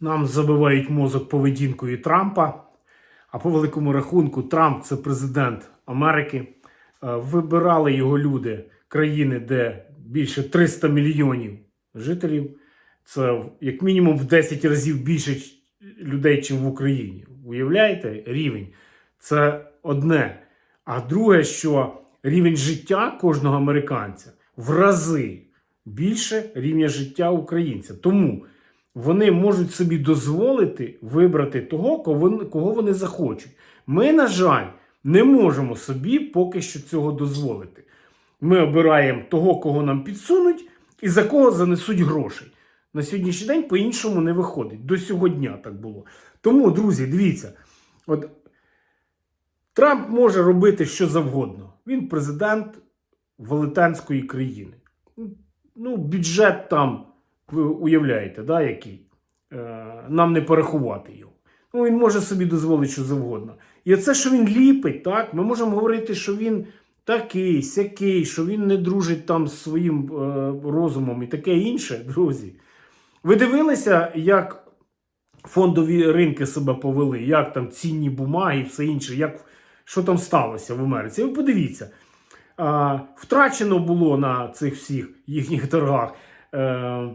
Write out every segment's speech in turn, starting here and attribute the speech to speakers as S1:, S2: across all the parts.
S1: Нам забивають мозок поведінкою Трампа. А по великому рахунку, Трамп це президент Америки. Е, Вибирали його люди країни, де більше 300 мільйонів жителів. Це як мінімум в 10 разів більше людей, ніж в Україні. Уявляєте рівень? Це одне. А друге, що рівень життя кожного американця в рази більше рівня життя українця. Тому вони можуть собі дозволити вибрати того, кого вони, захочуть. Ми, на жаль, не можемо собі поки що цього дозволити. Ми обираємо того, кого нам підсунуть, і за кого занесуть грошей. На сьогоднішній день по-іншому не виходить. До сьогодні так було. Тому, друзі, дивіться, от Трамп може робити що завгодно. Він президент велетенської країни. Ну, бюджет там, ви уявляєте, да, який. Е, нам не порахувати його. Ну, він може собі дозволити що завгодно. І це, що він ліпить, так, ми можемо говорити, що він такий, сякий, що він не дружить там з своїм е, розумом і таке інше, друзі. Ви дивилися, як фондові ринки себе повели, як там цінні бумаги і все інше, як, що там сталося в Америці. Ви подивіться, а, втрачено було на цих всіх їхніх торгах е,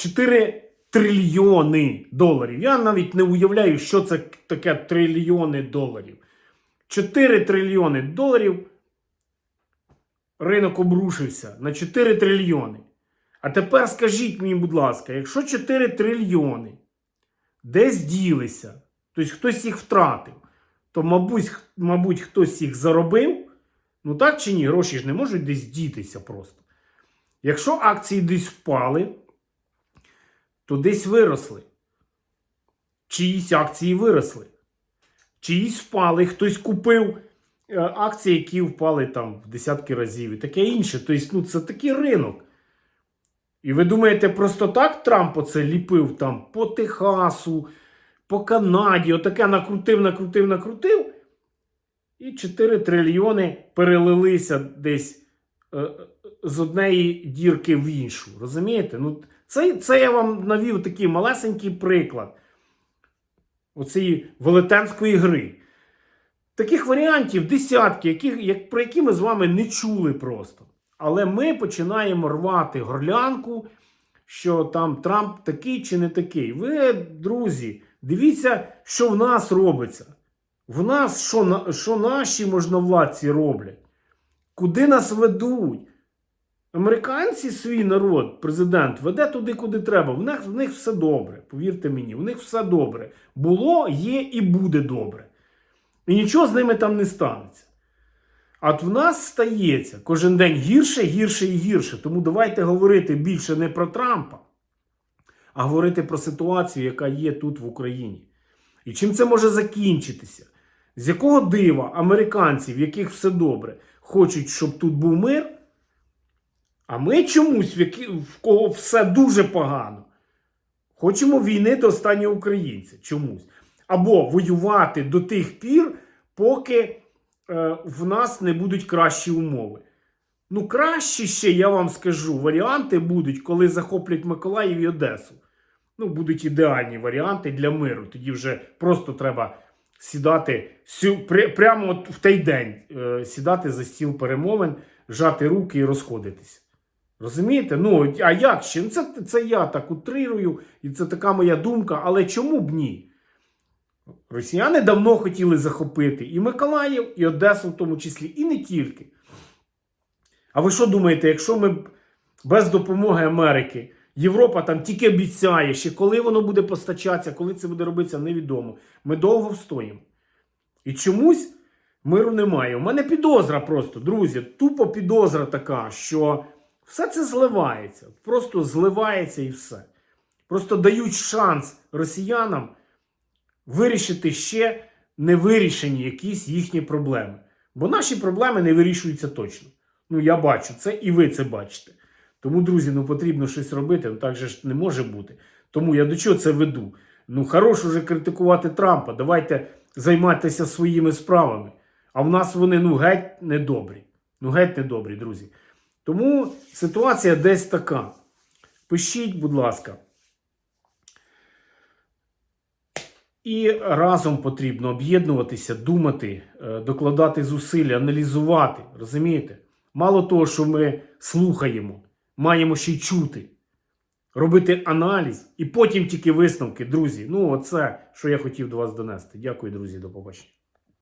S1: 4 трильйони доларів. Я навіть не уявляю, що це таке трильйони доларів. 4 трильйони доларів ринок обрушився на 4 трильйони. А тепер скажіть мені, будь ласка, якщо 4 трильйони десь ділися, тобто хтось їх втратив, то, мабуть, мабуть, хтось їх заробив. Ну так чи ні? Гроші ж не можуть десь дітися просто. Якщо акції десь впали, то десь виросли. Чиїсь акції виросли. Чиїсь впали, хтось купив е, акції, які впали там в десятки разів і таке інше. Тобто, ну, це такий ринок. І ви думаєте, просто так Трамп оце ліпив там по Техасу, по Канаді, отаке накрутив, накрутив, накрутив. І 4 трильйони перелилися десь е, з однієї дірки в іншу. Розумієте? Ну, це, це я вам навів такий малесенький приклад оцієї велетенської гри. Таких варіантів десятки, яких, як, про які ми з вами не чули просто. Але ми починаємо рвати горлянку, що там Трамп такий чи не такий. Ви, друзі, дивіться, що в нас робиться. В нас що, що наші можновладці роблять? Куди нас ведуть? Американці свій народ, президент, веде туди, куди треба. В них, в них все добре. Повірте мені, в них все добре. Було, є і буде добре. І нічого з ними там не станеться. А в нас стається кожен день гірше, гірше і гірше. Тому давайте говорити більше не про Трампа, а говорити про ситуацію, яка є тут в Україні. І чим це може закінчитися? З якого дива американці, в яких все добре, хочуть, щоб тут був мир, а ми чомусь, в, кого все дуже погано, хочемо війни до останнього українця чомусь. Або воювати до тих пір, поки е, в нас не будуть кращі умови. Ну, кращі ще, я вам скажу, варіанти будуть, коли захоплять Миколаїв і Одесу. Ну, будуть ідеальні варіанти для миру. Тоді вже просто треба сідати прямо в той день, е, сідати за стіл перемовин, жати руки і розходитись. Розумієте? Ну, а як ще? Ну, Це, це я так утрирую, і це така моя думка, але чому б ні? Росіяни давно хотіли захопити і Миколаїв, і Одесу в тому числі, і не тільки. А ви що думаєте, якщо ми без допомоги Америки, Європа там тільки обіцяє, ще коли воно буде постачатися, коли це буде робитися, невідомо. Ми довго встоїмо. І чомусь миру немає. У мене підозра просто, друзі, тупо підозра така, що все це зливається. Просто зливається і все. Просто дають шанс росіянам вирішити ще невирішені якісь їхні проблеми. Бо наші проблеми не вирішуються точно. Ну, я бачу це, і ви це бачите. Тому, друзі, ну потрібно щось робити, ну так же ж не може бути. Тому я до чого це веду? Ну, хорош уже критикувати Трампа. Давайте займатися своїми справами. А в нас вони ну геть недобрі. Ну, геть недобрі, друзі. Тому ситуація десь така. Пишіть, будь ласка. І разом потрібно об'єднуватися, думати, е, докладати зусилля, аналізувати. Розумієте? Мало того, що ми слухаємо, маємо ще й чути, робити аналіз і потім тільки висновки, друзі. Ну, оце, що я хотів до вас донести. Дякую, друзі, до побачення.